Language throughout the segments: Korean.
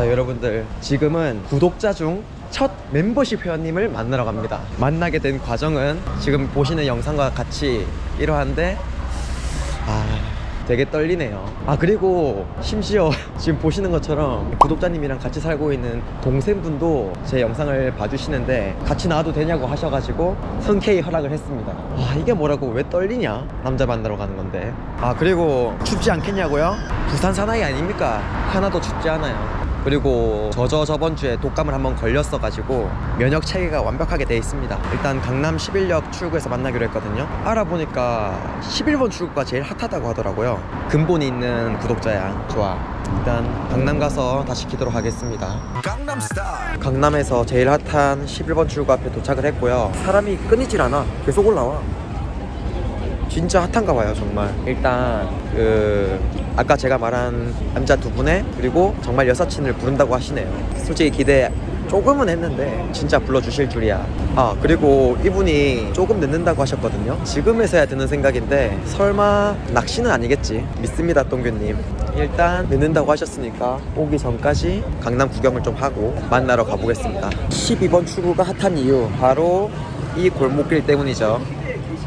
자 여러분들 지금은 구독자 중 첫 멤버십 회원님을 만나러 갑니다. 만나게 된 과정은 지금 보시는 영상과 같이 이러한데 아 되게 떨리네요. 아 그리고 심지어 지금 보시는 것처럼 구독자님이랑 같이 살고 있는 동생분도 제 영상을 봐주시는데 같이 나와도 되냐고 하셔가지고 흔쾌히 허락을 했습니다. 아 이게 뭐라고 왜 떨리냐? 남자 만나러 가는 건데. 아 그리고 춥지 않겠냐고요? 부산 사나이 아닙니까? 하나도 춥지 않아요 그리고 저저 저번 주에 독감을 한번 걸렸어가지고 면역 체계가 완벽하게 돼 있습니다. 일단 강남 11역 출구에서 만나기로 했거든요. 알아보니까 11번 출구가 제일 핫하다고 하더라고요. 근본이 있는 구독자야. 좋아. 일단 강남 가서 다시 키도록 하겠습니다. 강남에서 제일 핫한 11번 출구 앞에 도착을 했고요. 사람이 끊이질 않아. 계속 올라와. 진짜 핫한가 봐요 정말. 일단 그 아까 제가 말한 남자 두 분에 그리고 정말 여사친을 부른다고 하시네요. 솔직히 기대 조금은 했는데 진짜 불러주실 줄이야. 아 그리고 이분이 조금 늦는다고 하셨거든요. 지금에서야 드는 생각인데 설마 낚시는 아니겠지. 믿습니다 동규님. 일단 늦는다고 하셨으니까 오기 전까지 강남 구경을 좀 하고 만나러 가보겠습니다. 12번 출구가 핫한 이유 바로 이 골목길 때문이죠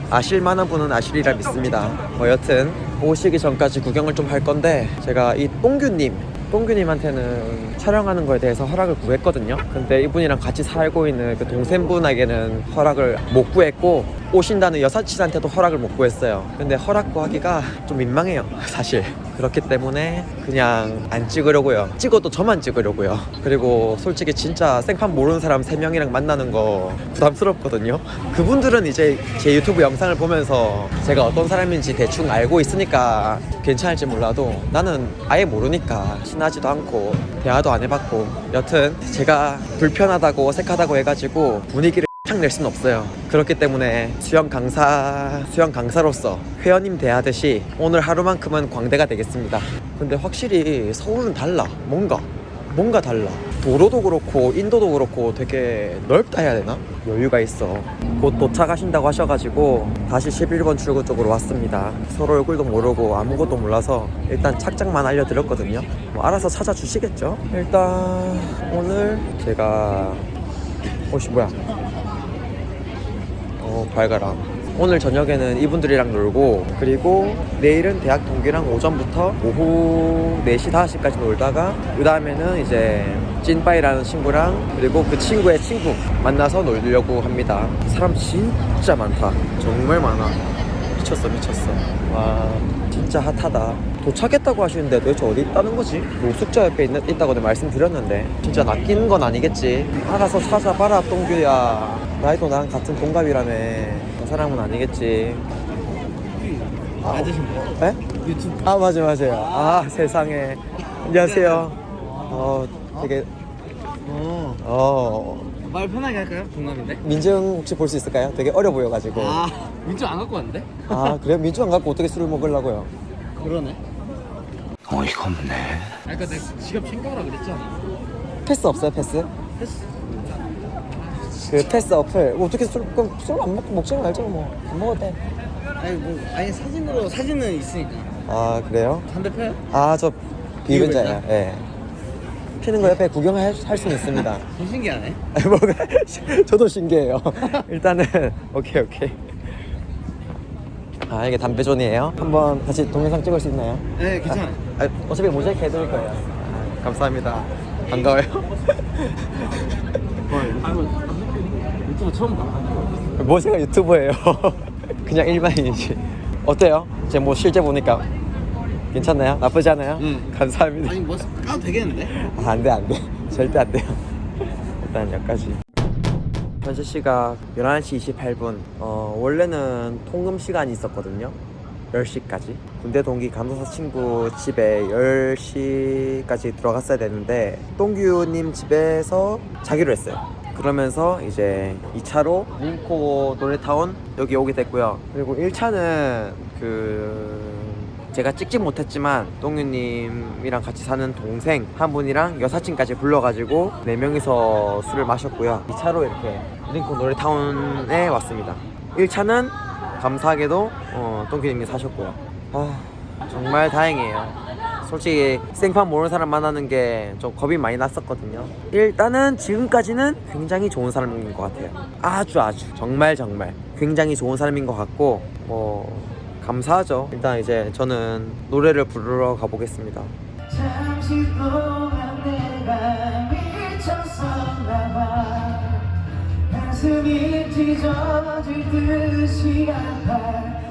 아실 만한 분은 아시리라 믿습니다. 뭐 여튼 오시기 전까지 구경을 좀 할 건데 제가 이 똥규님 똥규님한테는 촬영하는 거에 대해서 허락을 구했거든요. 근데 이분이랑 같이 살고 있는 그 동생분에게는 허락을 못 구했고 오신다는 여사친한테도 허락을 못 구했어요. 근데 허락 구하기가 좀 민망해요. 사실 그렇기 때문에 그냥 안 찍으려고요. 찍어도 저만 찍으려고요. 그리고 솔직히 진짜 생판 모르는 사람 3명이랑 만나는 거 부담스럽거든요. 그분들은 이제 제 유튜브 영상을 보면서 제가 어떤 사람인지 대충 알고 있으니까 괜찮을지 몰라도 나는 아예 모르니까 친하지도 않고 대화도 안 해봤고 여튼 제가 불편하다고 어색하다고 해가지고 분위기를 탁낼 수는 없어요. 그렇기 때문에 수영 강사, 수영 강사로서 회원님 대하듯이 오늘 하루만큼은 광대가 되겠습니다. 근데 확실히 서울은 달라. 뭔가. 뭔가 달라. 도로도 그렇고 인도도 그렇고 되게 넓다 해야 되나? 여유가 있어. 곧 도착하신다고 하셔가지고 다시 11번 출구 쪽으로 왔습니다. 서로 얼굴도 모르고 아무것도 몰라서 일단 착장만 알려드렸거든요. 뭐 알아서 찾아주시겠죠? 일단 오늘 제가 옷이 뭐야? 어 밝아라 오늘 저녁에는 이분들이랑 놀고 그리고 내일은 대학 동기랑 오전부터 오후 4시 5시까지 놀다가 그 다음에는 이제 찐빠이라는 친구랑 그리고 그 친구의 친구 만나서 놀려고 합니다. 사람 진짜 많다. 정말 많아. 미쳤어 미쳤어. 와 진짜 핫하다 도착했다고 하시는데 도대체 어디 있다는 거지? 노숙자 옆에 있, 있다고 내가 말씀드렸는데 진짜 낚이는 건 아니겠지 알아서 찾아봐라 똥규야 나이도 나랑 같은 동갑이라며 그 사람은 아니겠지 맞으신 거 에? 유튜브 아 맞아 맞아요 아 세상에 안녕하세요 어 되게 어. 어 말 편하게 할까요? 동남인데? 민증 혹시 볼 수 있을까요? 되게 어려 보여가지고 아 민주 안 갖고 왔는데? 아 그래요? 민증 안 갖고 어떻게 술을 먹으려고요? 그러네 어이가 없네. 아까 내가 지갑 챙겨오라 그랬잖아 패스 없어요 패스? 패스 그 패스 어플 뭐 어떻게 술 그럼 술안 먹고 먹지 말죠 뭐안 먹어도 돼. 아니 뭐 아니 사진으로 사진은 있으니까 아 그래요? 담배 펴요? 아 저 비근자예요. 비근자? 예. 피는 거 옆에 구경할 할 수는 있습니다. 좀 신기하네 뭐가 저도 신기해요. 일단은 오케이 오케이. 아 이게 담배존이에요? 한번 다시 동영상 찍을 수 있나요? 네 괜찮아요 아, 어차피 모자이크 해드릴 거예요. 아, 감사합니다. 반가워요. 유튜브 처음 봐 뭐 제가 유튜버예요. 그냥 일반인이지. 어때요? 제 뭐 실제 보니까 괜찮나요? 나쁘지 않아요? 응. 감사합니다. 아니 뭐 까도 되겠는데? 아, 안 돼, 안 돼. 절대 안 돼요. 일단 여기까지. 현재 시각 11시 28분. 어, 원래는 통금 시간이 있었거든요. 10시까지. 군대 동기 감독사 친구 집에 10시까지 들어갔어야 되는데, 똥규님 집에서 자기로 했어요. 그러면서 이제 2차로 링코 노래타운 여기 오게 됐고요. 그리고 1차는 그 제가 찍지 못했지만 똥유님이랑 같이 사는 동생 한 분이랑 여사친까지 불러가지고 네 명이서 술을 마셨고요. 2차로 이렇게 링콘 노래타운에 왔습니다. 1차는 감사하게도 어, 똥유님이 사셨고요. 아 정말 다행이에요. 솔직히 생판 모르는 사람 만나는 게 좀 겁이 많이 났었거든요. 일단은 지금까지는 굉장히 좋은 사람인 것 같아요. 아주 아주 정말 정말 굉장히 좋은 사람인 것 같고 뭐 감사하죠. 일단 이제 저는 노래를 부르러 가보겠습니다. 가슴이 찢어질 듯이 아파